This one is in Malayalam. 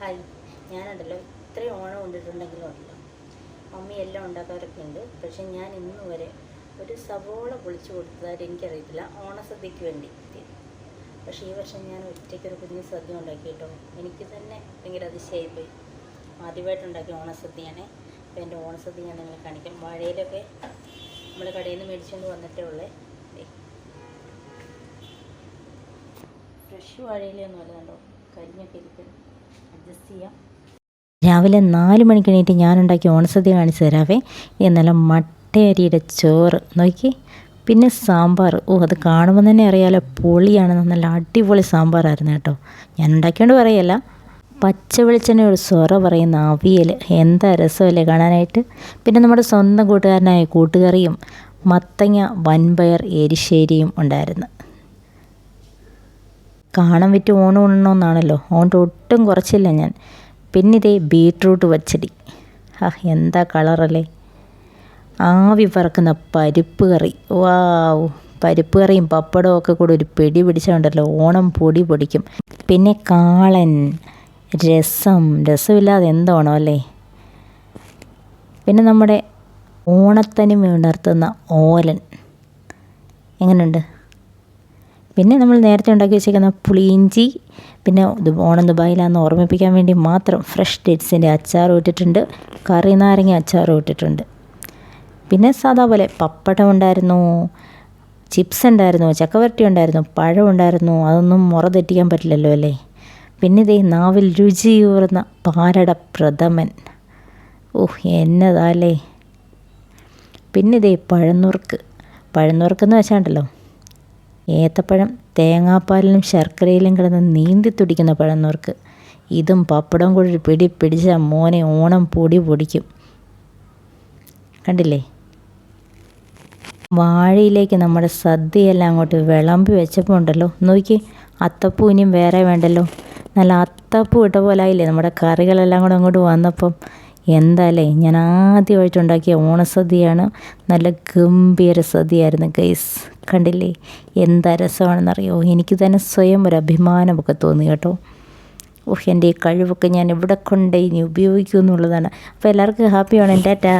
ഹായ്. ഞാനുണ്ടല്ലോ ഇത്രയും ഓണം കൊണ്ടിട്ടുണ്ടെങ്കിലും ഉണ്ടല്ലോ. മമ്മി എല്ലാം ഉണ്ടാക്കാറൊക്കെ ഉണ്ട്. പക്ഷെ ഞാൻ ഇന്ന് വരെ ഒരു സവോള പൊളിച്ചു കൊടുത്തതായിട്ട് എനിക്കറിയത്തില്ല. ഓണസദ്യക്ക് വേണ്ടി. പക്ഷേ ഈ വർഷം ഞാൻ ഒറ്റയ്ക്കൊരു കുഞ്ഞു സദ്യ ഉണ്ടാക്കി കേട്ടോ. എനിക്ക് തന്നെ ഭയങ്കര അതിശയായിപ്പോയി ആദ്യമായിട്ടുണ്ടാക്കിയ ഓണസദ്യയാണേ. അപ്പോൾ എന്റെ ഓണസദ്യ ഞാൻ നിങ്ങളെ കാണിക്കാം. വാഴയിലൊക്കെ നമ്മൾ കടയിൽ നിന്ന് മേടിച്ചുകൊണ്ട് വന്നിട്ടേ ഉള്ളേ. ഫ്രഷ് വാഴയിലൊന്നും അല്ല കണ്ടോ? കരിഞ്ഞൊക്കെ ഇരിക്കുന്നു. അഡ്ജസ്റ്റ് ചെയ്യാം. രാവിലെ നാല് മണിക്ക് എണീറ്റ് ഞാനുണ്ടാക്കിയ ഓണസദ്യ കാണിച്ചു തരാവേ. എന്നാലും മട്ടയരിയുടെ ചോറ്. നോക്കി. പിന്നെ സാമ്പാർ. ഓ അത് കാണുമ്പോൾ തന്നെ അറിയാലോ പൊളിയാണ് നല്ല അടിപൊളി സാമ്പാറായിരുന്നു കേട്ടോ. ഞാൻ ഉണ്ടാക്കിയോണ്ട് പറയല്ല. പച്ച വെളിച്ചെണ്ണയോട് സൊറ പറയുന്ന അവിയൽ എന്താ രസമല്ലേ കാണാനായിട്ട്? പിന്നെ നമ്മുടെ സ്വന്തം കൂട്ടുകാരനായ കൂട്ടുകറിയും മത്തങ്ങ വൻപയർ എരിശ്ശേരിയും ഉണ്ടായിരുന്നു. കാണാൻ വിറ്റ് ഓൺ ഉണ്ണണമെന്നാണല്ലോ. അതുകൊണ്ട് ഒട്ടും കുറച്ചില്ല ഞാൻ. പിന്നെ ഇതേ ബീട്രൂട്ട് പച്ചടി. ആ എന്താ കളറല്ലേ? ആവി പറക്കുന്ന പരിപ്പ് കറി. വാവ് പരിപ്പ് കറിയും പപ്പടവും ഒക്കെ കൂടെ ഒരു പിടി പിടിച്ചുണ്ടല്ലോ ഓണം പൊടി പൊടിക്കും. പിന്നെ കാളൻ. രസം. രസമില്ലാതെ എന്തോണം അല്ലേ? പിന്നെ നമ്മുടെ ഓണത്തനിമ ഉണർത്തുന്ന ഓലൻ. എങ്ങനെയുണ്ട് പിന്നെ നമ്മൾ നേരത്തെ ഉണ്ടാക്കി വെച്ചേക്കുന്ന പുളിയിഞ്ചി പിന്നെ ഓണം ദുബായിലാന്ന് ഓർമ്മിപ്പിക്കാൻ വേണ്ടി മാത്രം ഫ്രഷ് ഡേറ്റ്സിന്റെ അച്ചാറും ഇട്ടിട്ടുണ്ട്. കറി നാരങ്ങ അച്ചാറും ഇട്ടിട്ടുണ്ട്. പിന്നെ സാധാ പോലെ പപ്പടം ഉണ്ടായിരുന്നു ചിപ്സ് ഉണ്ടായിരുന്നു ചക്കവരട്ടി ഉണ്ടായിരുന്നു പഴം ഉണ്ടായിരുന്നു. അതൊന്നും മുറ തെറ്റിക്കാൻ പറ്റില്ലല്ലോ അല്ലേ? പിന്നെ ഇതേ നാവിൽ രുചിയൂർന്ന പാലട പ്രഥമൻ. ഓഹ് എന്നതാല്ലേ പിന്നെ ഇതേ പഴന്നുറുക്ക് പഴന്നുറുക്കെന്ന് വെച്ചാണ്ടല്ലോ ഏത്തപ്പഴം തേങ്ങാപ്പാലിലും ശർക്കരയിലും കിടന്ന് നീന്തി തുടിക്കുന്ന പഴന്നോർക്ക്. ഇതും പപ്പടവും കൂടി പിടി പിടിച്ച മോനെ ഓണം പൊടി പൊടിക്കും. കണ്ടില്ലേ? വാഴയിലേക്ക് നമ്മുടെ സദ്യയെല്ലാം അങ്ങോട്ട് വിളമ്പി വെച്ചപ്പോൾ ഉണ്ടല്ലോ. നോക്കി അത്തപ്പൂ ഇനിയും വേറെ വേണ്ടല്ലോ. നല്ല അത്തപ്പൂ ഇട്ട പോലെ ആയില്ലേ നമ്മുടെ കറികളെല്ലാം കൂടെ അങ്ങോട്ട് വന്നപ്പം. എന്താല്ലേ ഞാൻ ആദ്യമായിട്ട് ഉണ്ടാക്കിയ ഓണസദ്യയാണ്. നല്ല ഗംഭീര സദ്യയായിരുന്നു ഗൈസ് കണ്ടില്ലേ? എന്താ രസമാണെന്നറിയോ? എനിക്ക് തന്നെ സ്വയം ഒരു അഭിമാനമൊക്കെ തോന്നി കേട്ടോ. ഓഹ് എന്റെ ഈ കഴിവൊക്കെ ഞാൻ എവിടെ കൊണ്ടേ ഇനി ഉപയോഗിക്കുമെന്നുള്ളതാണ്. അപ്പോൾ എല്ലാവർക്കും ഹാപ്പിയാണ് എന്റെ ടാ